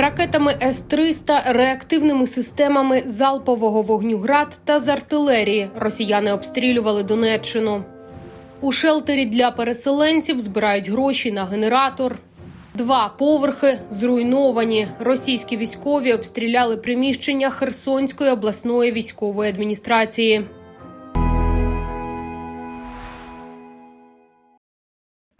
ракетами С-300, реактивними системами залпового вогню «Град» та з артилерії росіяни обстрілювали Донеччину. У шелтері для переселенців збирають гроші на генератор. Два поверхи зруйновані. Російські військові обстріляли приміщення Херсонської обласної військової адміністрації.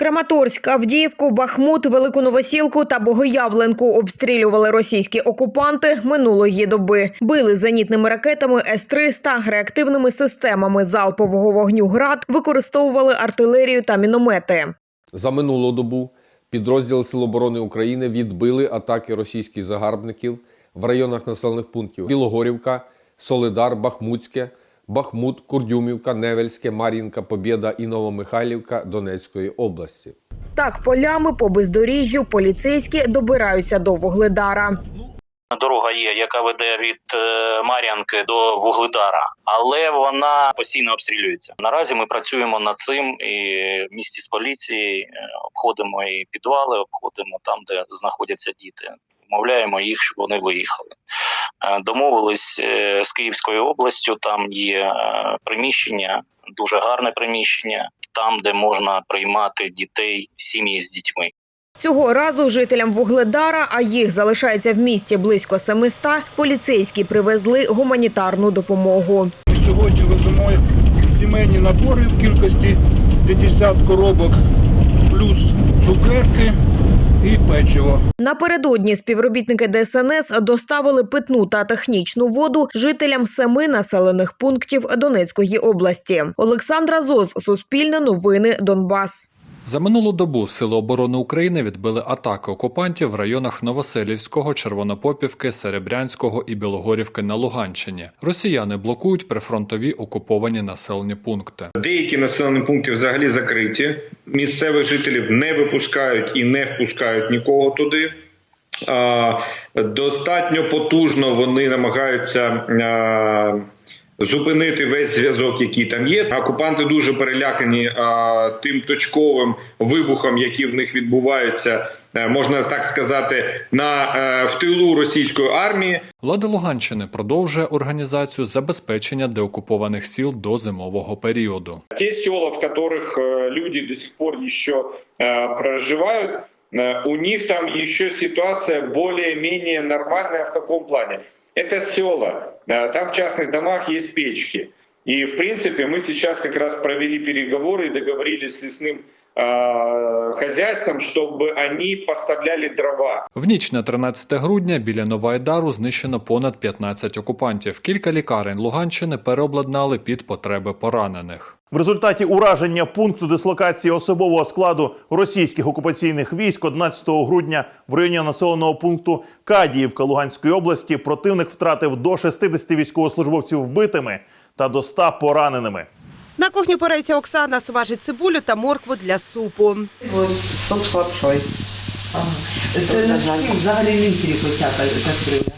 Краматорськ, Авдіївку, Бахмут, Велику Новосілку та Богоявленку обстрілювали російські окупанти минулої доби. Били зенітними ракетами С-300, реактивними системами залпового вогню «Град», використовували артилерію та міномети. За минулу добу підрозділи Сил оборони України відбили атаки російських загарбників в районах населених пунктів Білогорівка, Солидар, Бахмутське, Бахмут, Курдюмівка, Невельське, Мар'їнка, Побєда і Новомихайлівка Донецької області. Так, полями по бездоріжжю поліцейські добираються до Вугледара. Дорога є, яка веде від е, Мар'янки до Вугледара, але вона постійно обстрілюється. Наразі ми працюємо над цим і в місті з поліції е, обходимо і підвали, обходимо там, де знаходяться діти. Мовляємо їх, щоб вони виїхали. Е, Домовились е, з Київською областю. Там є е, приміщення, дуже гарне приміщення, там, де можна приймати дітей, сім'ї з дітьми. Цього разу жителям Вугледара, а їх залишається в місті близько 700, поліцейські привезли гуманітарну допомогу. Сьогодні веземо сімейні набори в кількості 50 коробок, плюс цукерки і печиво. Напередодні співробітники ДСНС доставили питну та технічну воду жителям семи населених пунктів Донецької області. Олександра Зос, Суспільне новини, Донбас. За минулу добу Сили оборони України відбили атаки окупантів в районах Новоселівського, Червонопопівки, Серебрянського і Білогорівки на Луганщині. Росіяни блокують прифронтові окуповані населені пункти. Деякі населені пункти взагалі закриті. Місцевих жителів не випускають і не впускають нікого туди. Достатньо потужно вони намагаються зупинити весь зв'язок, який там є. Окупанти дуже перелякані а, тим точковим вибухом, які в них відбуваються, е, можна так сказати, на е, в тилу російської армії. Влада Луганщини продовжує організацію забезпечення деокупованих сіл до зимового періоду. Те села, в которых э, люди до сих пор еще э, проживают, э, у них там еще ситуация более-менее нормальная в каком плане? Это села, Э, там в частных домах есть печки. И, в принципе, мы сейчас как раз провели переговоры и договорились с лесным э, хозяйством, чтобы они поставляли дрова. В ніч на 13 грудня біля Новоайдару знищено понад 15 окупантів. Кілька лікарень Луганщини переобладнали під потреби поранених. В результаті ураження пункту дислокації особового складу російських окупаційних військ 11 грудня в районі населеного пункту Кадіївка Луганської області противник втратив до 60 військовослужбовців вбитими та до 100 пораненими. На кухні порається Оксана смажить цибулю та моркву для супу. Суп з лапшою. Це наскільки взагалі літрів оця кастрюля?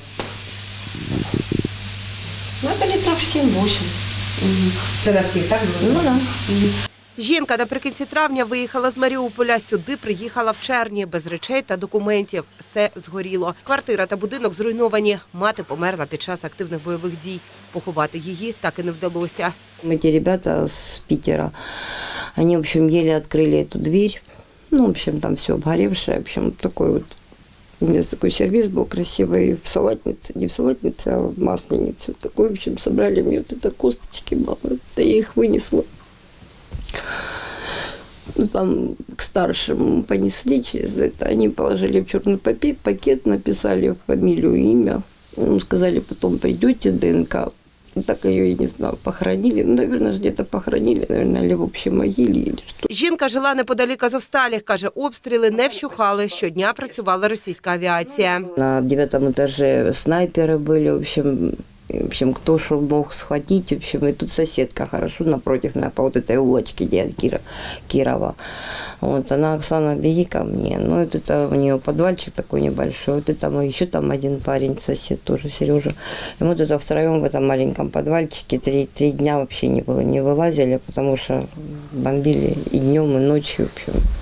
Ну, литров 7-8. Це на всіх, так? Ну да. Жінка наприкінці травня виїхала з Маріуполя. Сюди приїхала в червні без речей та документів. Все згоріло. Квартира та будинок зруйновані. Мати померла під час активних бойових дій. Поховати її так і не вдалося. Эти ребята с Питера, они, в общем, еле открыли эту дверь. Ну, в общем, там все обгоревшее. В общем, такой вот у меня такой сервис был красивый в салатнице, не в салатнице, а в масленице. Такой, в общем, собрали мне вот это косточки, мама, я их вынесла. Ну, там к старшему понесли через это. Они положили в черный пакет, написали фамилию, имя. Ну, сказали, потом придете, ДНК. Ну, Так ее, я не знаю, похоронили. Ну, наверное, где-то похоронили, наверное, или в общей могиле, или что. Жінка жила неподалік Азовсталі. Каже, обстріли не вщухали. Щодня працювала російська авіація. На девятом этаже снайперы были, в общем, и, в общем, кто что мог схватить, в общем, и тут соседка хорошо напротив меня по вот этой улочке, где Кира, Кирова. Вот, она, Оксана, беги ко мне. Ну, вот это у нее подвальчик такой небольшой, вот это мы, еще там один парень, сосед тоже, Сережа. И мы туда втроем в этом маленьком подвальчике три, три дня вообще не было, не вылазили, потому что бомбили и днем, и ночью, в общем.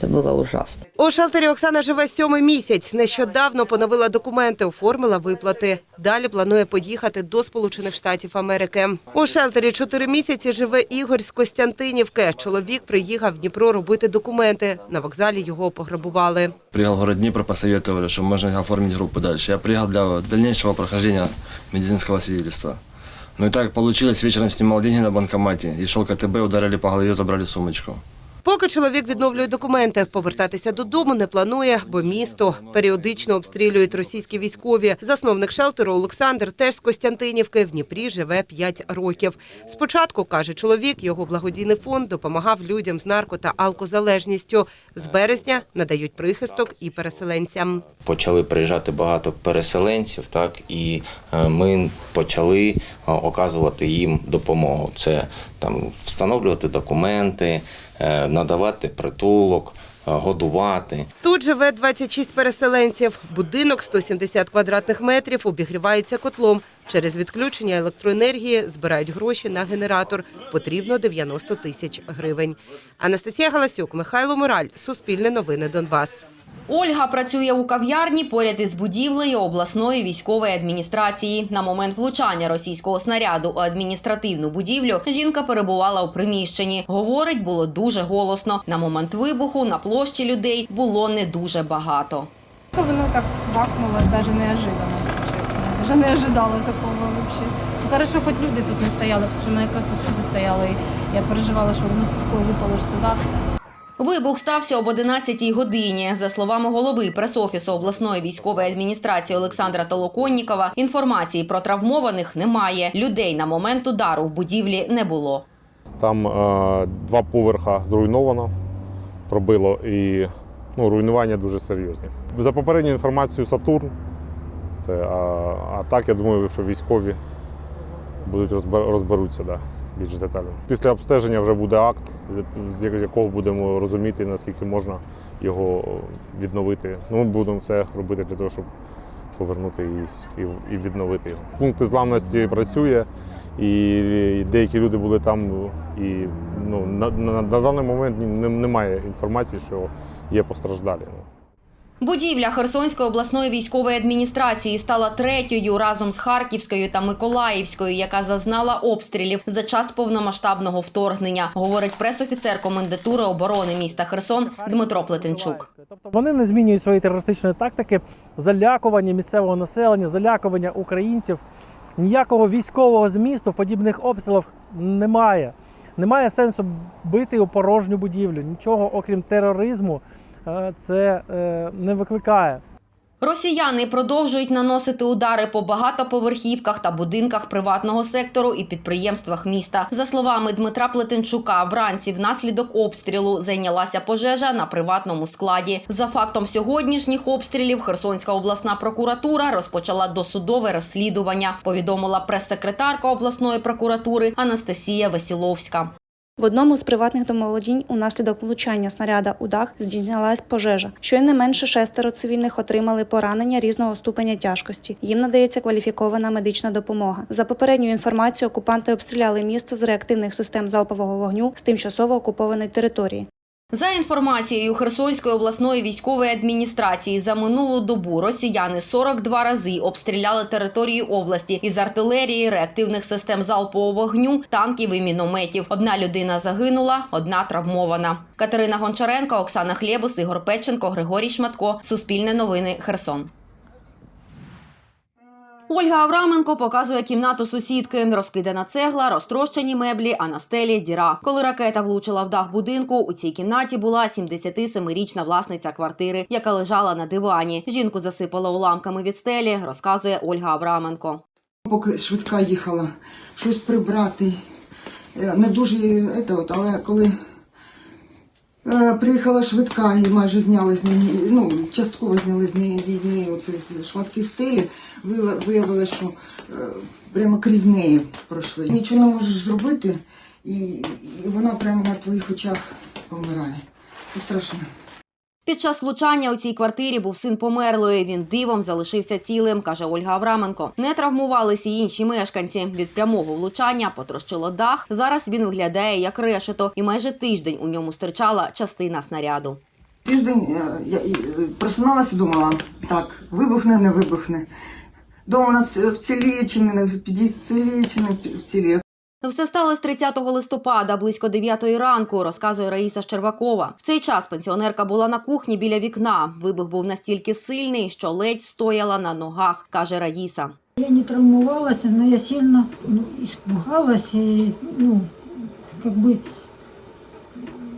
Это было ужасно. У шелтері Оксана живе сьомий місяць. Нещодавно поновила документи, оформила виплати. Далі планує поїхати до Сполучених Штатів Америки. У шелтері чотири місяці живе Ігор з Костянтинівки. Чоловік приїхав в Дніпро робити документи. На вокзалі його пограбували. Приехал в город Днепр, посоветовали, что можно оформить группу дальше. Я приехал для дальнейшего прохождения медицинского свидетельства. Ну и так получилось, вечером снимал деньги на банкомате и шел КТБ, ударили по голове, забрали сумочку. Поки чоловік відновлює документи, повертатися додому не планує, бо місто періодично обстрілюють російські військові. Засновник шелтеру Олександр теж з Костянтинівки в Дніпрі живе 5 років. Спочатку каже чоловік, його благодійний фонд допомагав людям з нарко та алкозалежністю. З березня надають прихисток і переселенцям. почали приїжджати багато переселенців, так і е, ми почали е, оказувати їм допомогу. Це там встановлювати документи, е, надавати притулок, е, годувати. Тут живе 26 переселенців. Будинок 170 квадратних метрів обігрівається котлом. Через відключення електроенергії збирають гроші на генератор. Потрібно 90 тисяч гривень. Анастасія Галасюк, Михайло Мораль, Суспільне новини Донбас. Ольга працює у кав'ярні поряд із будівлею обласної військової адміністрації. На момент влучання російського снаряду у адміністративну будівлю жінка перебувала у приміщенні. Говорить, було дуже голосно. На момент вибуху на площі людей було не дуже багато. Воно так бахнуло, даже неожиданно, если честно. Даже не ожидала такого вообще. Ну, Хорошо, хоть люди тут не стояли, тому що ми якраз тут стояли, я переживала, що воно з такою випало ж сюди все. Вибух стався об 11 годині. За словами голови пресофісу обласної військової адміністрації Олександра Толоконнікова, інформації про травмованих немає. Людей на момент удару в будівлі не було. Там е, два поверха зруйновано, пробило і ну, руйнування дуже серйозні. За попередньою інформацією Сатурн. Це, а, а так, я думаю, що військові будуть розбер- розберуться да, більш детально. Після обстеження вже буде акт, з якого будемо розуміти, наскільки можна його відновити. Ну, ми будемо все робити для того, щоб повернути і, і, відновити його. Пункт незламності працює, і деякі люди були там. І ну, на, на, на даний момент немає інформації, що є постраждалі. Будівля Херсонської обласної військової адміністрації стала третьою разом з Харківською та Миколаївською, яка зазнала обстрілів за час повномасштабного вторгнення, говорить пресофіцер комендатури оборони міста Херсон Дмитро Плетенчук. Вони не змінюють свої терористичної тактики, залякування місцевого населення, залякування українців. Ніякого військового змісту в подібних обстрілах немає. Немає сенсу бити у порожню будівлю. Нічого, окрім тероризму, це е, не викликає. Росіяни продовжують наносити удари по багатоповерхівках та будинках приватного сектору і підприємствах міста. За словами Дмитра Плетенчука, вранці внаслідок обстрілу зайнялася пожежа на приватному складі. За фактом сьогоднішніх обстрілів Херсонська обласна прокуратура розпочала досудове розслідування. Повідомила прес-секретарка обласної прокуратури Анастасія Васіловська. В одному з приватних домоволодінь унаслідок влучання снаряда у дах здійснялась пожежа. Щонайменше шестеро цивільних отримали поранення різного ступеня тяжкості. Їм надається кваліфікована медична допомога. За попередньою інформацією, окупанти обстріляли місто з реактивних систем залпового вогню з тимчасово окупованої території. За інформацією Херсонської обласної військової адміністрації, за минулу добу росіяни 42 рази обстріляли території області із артилерії, реактивних систем залпового вогню, танків і мінометів. Одна людина загинула, одна травмована. Катерина Гончаренко, Оксана Хлєбус, Ігор Петченко, Григорій Шматко. Суспільне новини Херсон. Ольга Авраменко показує кімнату сусідки. Розкидана цегла, розтрощені меблі, а на стелі діра. Коли ракета влучила в дах будинку, у цій кімнаті була 77-річна власниця квартири, яка лежала на дивані. Жінку засипала уламками від стелі, розказує Ольга Авраменко. Поки швидка їхала, щось прибрати. Е, Не дуже, е, але коли приїхала швидка і майже зняли з неї, ну, частково зняли з неї, оці шматки стелі, виявилося, що е, прямо крізь неї пройшли. Нічого не можеш зробити, і вона прямо на твоїх очах помирає. Це страшно. Під час влучання у цій квартирі був син померлої. Він дивом залишився цілим, каже Ольга Авраменко. Не травмувалися й інші мешканці. Від прямого влучання потрощило дах. Зараз він виглядає як решето, і майже тиждень у ньому стирчала частина снаряду. Тиждень е, я е, просиналася думала, так, вибухне, не вибухне. Дома у нас е, вціліє чи не вціліє чи не вціліє. Все сталося 30 листопада, близько 9 ранку, розказує Раїса Щербакова. В цей час пенсіонерка була на кухні біля вікна. Вибух був настільки сильний, що ледь стояла на ногах, каже Раїса. Я не травмовалась, но я сильно ну, испугалась и, ну, бы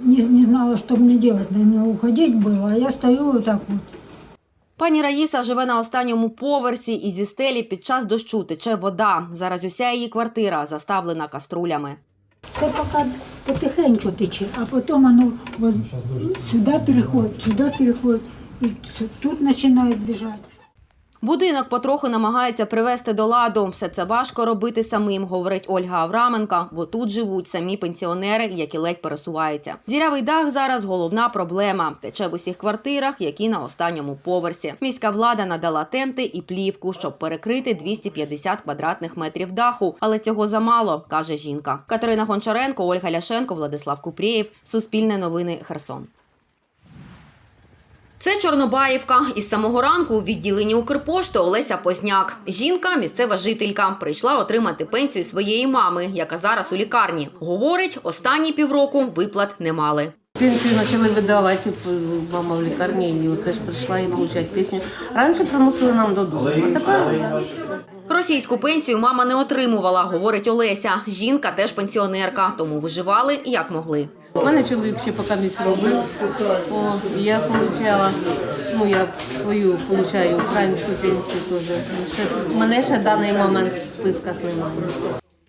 не, не знала, что мне делать. Наверное, уходить было, а я стою так вот. Пані Раїса живе на останньому поверсі і зі стелі під час дощу тече вода. Зараз уся її квартира заставлена каструлями. Це поки потихеньку тече, а потім воно сюди переходить, сюди переходить, і тут починає біжати. Будинок потроху намагається привести до ладу. Все це важко робити самим, говорить Ольга Авраменка, бо тут живуть самі пенсіонери, які ледь пересуваються. Дірявий дах зараз головна проблема. Тече в усіх квартирах, які на останньому поверсі. Міська влада надала тенти і плівку, щоб перекрити 250 квадратних метрів даху. Але цього замало, каже жінка. Катерина Гончаренко, Ольга Ляшенко, Владислав Купрієв. Суспільне новини Херсон. Це Чорнобаївка. Із самого ранку у відділенні Укрпошти Олеся Позняк. Жінка, місцева жителька, прийшла отримати пенсію своєї мами, яка зараз у лікарні. Говорить, останні півроку виплат не мали. Пенсію почали видавати, мама в лікарні, і оце ж прийшла і отримати пісню. Раніше приносили нам додому, а тепер Російську пенсію мама не отримувала, говорить Олеся. Жінка теж пенсіонерка, тому виживали як могли. У мене чоловік ще поки місць робив. О, я отримала, ну я свою отримую українську пенсію теж. Ще, мене ще в даний момент в списках немає.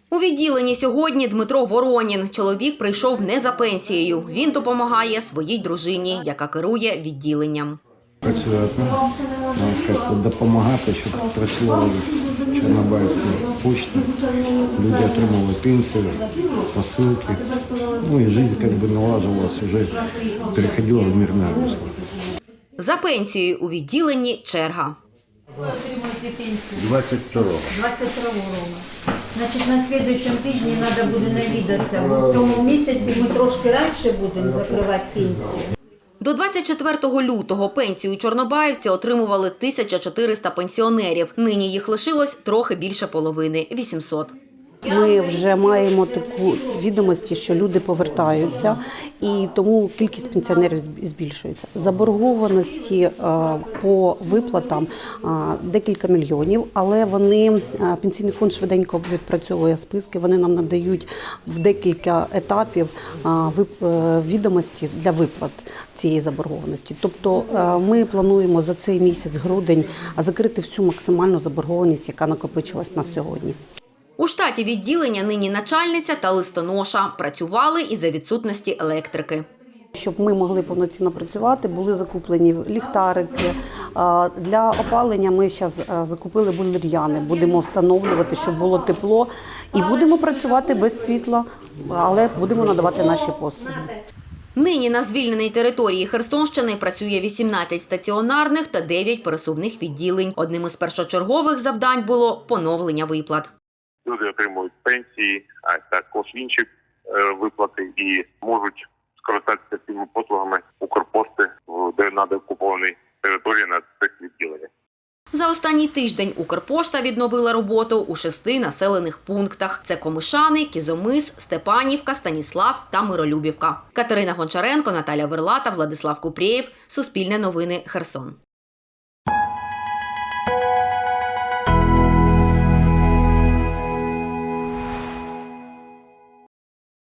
У відділенні сьогодні Дмитро Воронін. Чоловік прийшов не за пенсією. Він допомагає своїй дружині, яка керує відділенням. Працює одна, як допомагати, щоб працювали чорнобаївці почти. Люди отримали пенсію, посилки. Ну і життя як би налажувалась, вже переходила в мирне русло. За пенсією у відділенні черга. 22-го. 22 року. Значить, на слідуючому тижні треба буде навідатися. Бо в цьому місяці ми трошки раніше будемо закривати пенсію. До 24 лютого пенсію чорнобаївці отримували 1400 пенсіонерів. Нині їх лишилось трохи більше половини 800. Ми вже маємо таку відомості, що люди повертаються, і тому кількість пенсіонерів збільшується. Заборгованості е, по виплатам е, декілька мільйонів, але вони е, пенсійний фонд швиденько відпрацьовує списки. Вони нам надають в декілька етапів відомості для виплат цієї заборгованості. Тобто ми плануємо за цей місяць, грудень, закрити всю максимальну заборгованість, яка накопичилась на сьогодні. У штаті відділення нині начальниця та листоноша працювали і за відсутності електрики. Щоб ми могли повноцінно працювати, були закуплені ліхтарики. Для опалення ми зараз закупили булер'яни. Будемо встановлювати, щоб було тепло, і будемо працювати без світла, але будемо надавати наші послуги. Нині на звільненій території Херсонщини працює 18 стаціонарних та 9 пересувних відділень. Одним із першочергових завдань було поновлення виплат. Люди отримують пенсії, а також інші е, виплати і можуть скористатися цими послугами Укрпошти де на території на цих відділеннях. За останній тиждень Укрпошта відновила роботу у шести населених пунктах: це Комишани, Кізомис, Степанівка, Станіслав та Миролюбівка. Катерина Гончаренко, Наталя Верлата, Владислав Купрієв. Суспільне новини Херсон.